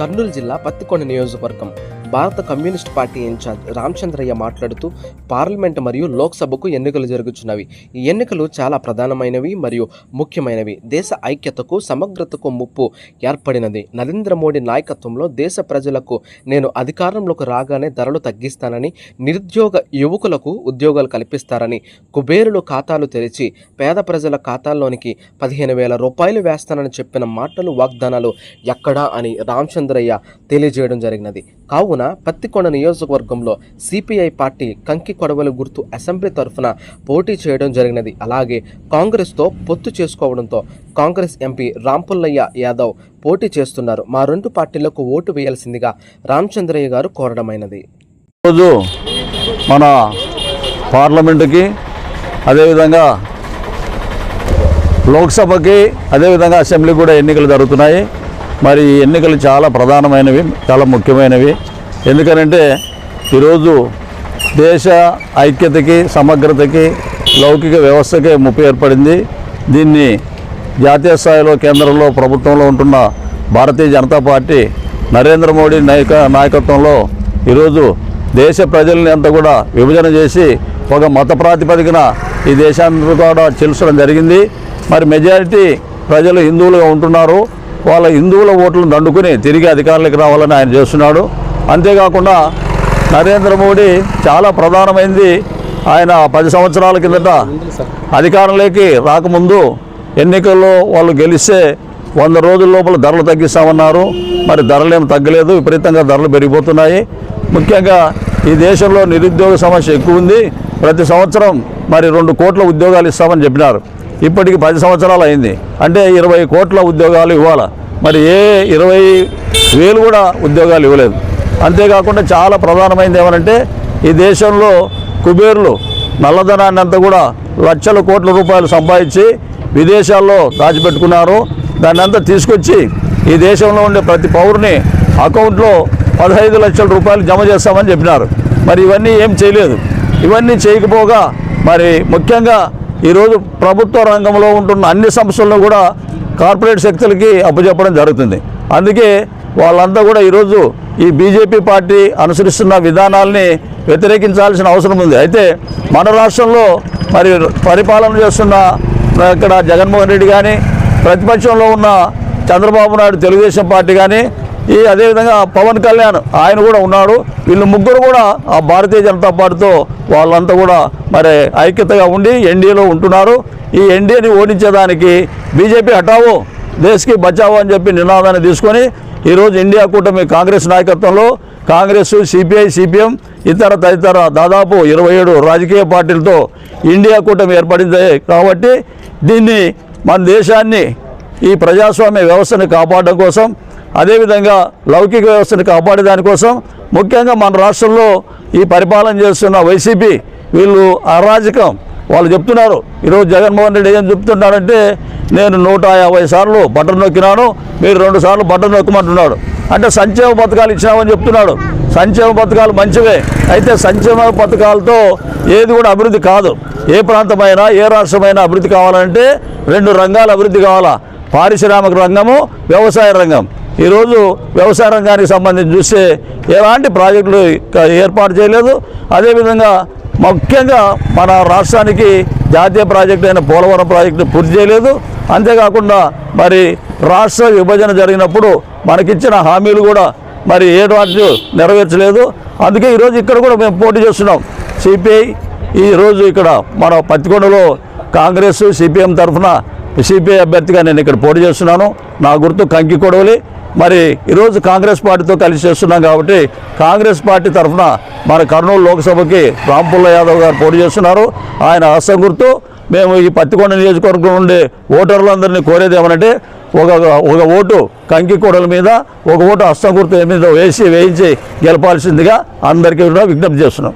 కర్నూలు జిల్లా పత్తికొండ నియోజకవర్గం భారత కమ్యూనిస్ట్ పార్టీ ఇన్ఛార్జ్ రామచంద్రయ్య మాట్లాడుతూ పార్లమెంట్ మరియు లోక్సభకు ఎన్నికలు జరుగుతున్నవి ఈ ఎన్నికలు చాలా ప్రధానమైనవి మరియు ముఖ్యమైనవి. దేశ ఐక్యతకు సమగ్రతకు ముప్పు ఏర్పడినది. నరేంద్ర మోడీ నాయకత్వంలో దేశ ప్రజలకు నేను అధికారంలోకి రాగానే ధరలు తగ్గిస్తానని నిరుద్యోగ యువకులకు ఉద్యోగాలు కల్పిస్తారని కుబేరులు ఖాతాలు తెరిచి పేద ప్రజల ఖాతాల్లోనికి పదిహేను వేల రూపాయలు వేస్తానని చెప్పిన మాటలు వాగ్దానాలు ఎక్కడా అని రామచంద్రయ్య తెలియజేయడం జరిగినది. కావున పత్తికొండ నియోజకవర్గంలో సిపిఐ పార్టీ కంకి కొడవలి గుర్తు అసెంబ్లీ తరఫున పోటీ చేయడం జరిగినది. అలాగే కాంగ్రెస్తో పొత్తు చేసుకోవడంతో కాంగ్రెస్ ఎంపీ రాంపుల్లయ్య యాదవ్ పోటీ చేస్తున్నారు. మా రెండు పార్టీలకు ఓటు వేయాల్సిందిగా రామచంద్రయ్య గారు కోరడమైనది. రోజు మన పార్లమెంటుకి అదేవిధంగా లోక్సభకి అదేవిధంగా అసెంబ్లీ కూడా ఎన్నికలు జరుగుతున్నాయి. మరి ఈ ఎన్నికలు చాలా ప్రధానమైనవి చాలా ముఖ్యమైనవి. ఎందుకనంటే ఈరోజు దేశ ఐక్యతకి సమగ్రతకి లౌకిక వ్యవస్థకి ముప్పు ఏర్పడింది. దీన్ని జాతీయ స్థాయిలో కేంద్రంలో ప్రభుత్వంలో ఉంటున్న భారతీయ జనతా పార్టీ నరేంద్ర మోడీ నాయక నాయకత్వంలో ఈరోజు దేశ ప్రజల్ని అంతా కూడా విభజన చేసి ఒక మత ప్రాతిపదికన ఈ దేశాన్ని కూడా చెల్చడం జరిగింది. మరి మెజారిటీ ప్రజలు హిందువులుగా ఉంటున్నారు. వాళ్ళ హిందువుల ఓట్లను దండుకుని తిరిగి అధికారులకు రావాలని ఆయన చేస్తున్నాడు. అంతేకాకుండా నరేంద్ర మోడీ చాలా ప్రధానమైంది. ఆయన పది సంవత్సరాల కిందట అధికారంలోకి రాకముందు ఎన్నికల్లో వాళ్ళు గెలిస్తే వంద రోజుల లోపల ధరలు తగ్గిస్తామన్నారు. మరి ధరలు తగ్గలేదు. విపరీతంగా ధరలు పెరిగిపోతున్నాయి. ముఖ్యంగా ఈ దేశంలో నిరుద్యోగ సమస్య ఎక్కువ ఉంది. ప్రతి సంవత్సరం మరి రెండు కోట్ల ఉద్యోగాలు ఇస్తామని చెప్పినారు. ఇప్పటికి పది సంవత్సరాలు అయింది. అంటే ఇరవై కోట్ల ఉద్యోగాలు ఇవ్వాలా? మరి ఏ ఇరవై వేలు కూడా ఉద్యోగాలు ఇవ్వలేదు. అంతేకాకుండా చాలా ప్రధానమైనది ఏమనంటే ఈ దేశంలో కుబేర్లు నల్లధనాన్ని అంతా కూడా లక్షల కోట్ల రూపాయలు సంపాదించి విదేశాల్లో దాచిపెట్టుకున్నారు. దాన్ని అంతా తీసుకొచ్చి ఈ దేశంలో ఉండే ప్రతి పౌరుని అకౌంట్లో పదహైదు లక్షల రూపాయలు జమ చేస్తామని చెప్పినారు. మరి ఇవన్నీ ఏం చేయలేదు. ఇవన్నీ చేయకపోగా మరి ముఖ్యంగా ఈరోజు ప్రభుత్వ రంగంలో ఉంటున్న అన్ని సంస్థలను కూడా కార్పొరేట్ శక్తులకి అప్పచెప్పడం జరుగుతుంది. అందుకే వాళ్ళంతా కూడా ఈరోజు ఈ బీజేపీ పార్టీ అనుసరిస్తున్న విధానాల్ని వ్యతిరేకించాల్సిన అవసరం ఉంది. అయితే మన రాష్ట్రంలో మరి పరిపాలన చేస్తున్న ఇక్కడ జగన్మోహన్ రెడ్డి కానీ ప్రతిపక్షంలో ఉన్న చంద్రబాబు నాయుడు తెలుగుదేశం పార్టీ కానీ ఈ అదేవిధంగా పవన్ కళ్యాణ్ ఆయన కూడా ఉన్నాడు. వీళ్ళు ముగ్గురు కూడా ఆ భారతీయ జనతా పార్టీతో వాళ్ళంతా కూడా మరి ఐక్యతగా ఉండి ఎన్డీఏలో ఉంటున్నారు. ఈ ఎన్డీఏని ఓడించేదానికి బీజేపీ హటావో దేశ్కి బచావో అని చెప్పి నినాదాన్ని తీసుకొని ఈరోజు ఇండియా కూటమి కాంగ్రెస్ నాయకత్వంలో కాంగ్రెస్ సిపిఐ సిపిఎం ఇతర తదితర దాదాపు ఇరవై ఏడు రాజకీయ పార్టీలతో ఇండియా కూటమి ఏర్పడింది. కాబట్టి దీన్ని మన దేశాన్ని ఈ ప్రజాస్వామ్య వ్యవస్థను కాపాడడం కోసం అదేవిధంగా లౌకిక వ్యవస్థను కాపాడే దానికోసం ముఖ్యంగా మన రాష్ట్రంలో ఈ పరిపాలన చేస్తున్న వైసీపీ వీళ్ళు అరాజకం. వాళ్ళు చెప్తున్నారు ఈరోజు జగన్మోహన్ రెడ్డి ఏం చెప్తున్నాడంటే నేను నూట యాభై సార్లు బటన్ నొక్కినాను మీరు రెండు సార్లు బటన్ నొక్కమంటున్నాడు. అంటే సంక్షేమ పథకాలు ఇచ్చినామని చెప్తున్నాడు. సంక్షేమ పథకాలు మంచివే అయితే సంక్షేమ పథకాలతో ఏది కూడా అభివృద్ధి కాదు. ఏ ప్రాంతమైనా ఏ రాష్ట్రమైనా అభివృద్ధి కావాలంటే రెండు రంగాలు అభివృద్ధి కావాలా. పారిశ్రామిక రంగము వ్యవసాయ రంగం. ఈరోజు వ్యవసాయ రంగానికి సంబంధించి చూస్తే ఎలాంటి ప్రాజెక్టులు ఏర్పాటు చేయలేదు. అదేవిధంగా ముఖ్యంగా మన రాష్ట్రానికి జాతీయ ప్రాజెక్టు అయిన పోలవరం ప్రాజెక్టు పూర్తి చేయలేదు. అంతేకాకుండా మరి రాష్ట్ర విభజన జరిగినప్పుడు మనకిచ్చిన హామీలు కూడా మరి ఏ వాటి నెరవేర్చలేదు. అందుకే ఈరోజు ఇక్కడ కూడా మేము పోటీ చేస్తున్నాం. సిపిఐ ఈరోజు ఇక్కడ మన పత్తికొండలో కాంగ్రెస్ సిపిఎం తరఫున సిపిఐ అభ్యర్థిగా నేను ఇక్కడ పోటీ చేస్తున్నాను. నా గుర్తు కంకి కొడవలి. మరి ఈరోజు కాంగ్రెస్ పార్టీతో కలిసి చేస్తున్నాం కాబట్టి కాంగ్రెస్ పార్టీ తరఫున మన కర్నూలు లోక్సభకి రాంపుల్ల యాదవ్ గారు పోటీ చేస్తున్నారు. ఆయన హస్తం గుర్తు మేము ఈ పత్తికొండ నియోజకవర్గం నుండి ఓటర్లందరినీ కోరేది ఏమనంటే ఒక ఒక ఓటు కంకి కూడల మీద ఒక ఓటు హస్తం గుర్తు మీద వేసి వేయించి గెలపాల్సిందిగా అందరికీ విజ్ఞప్తి చేస్తున్నాం.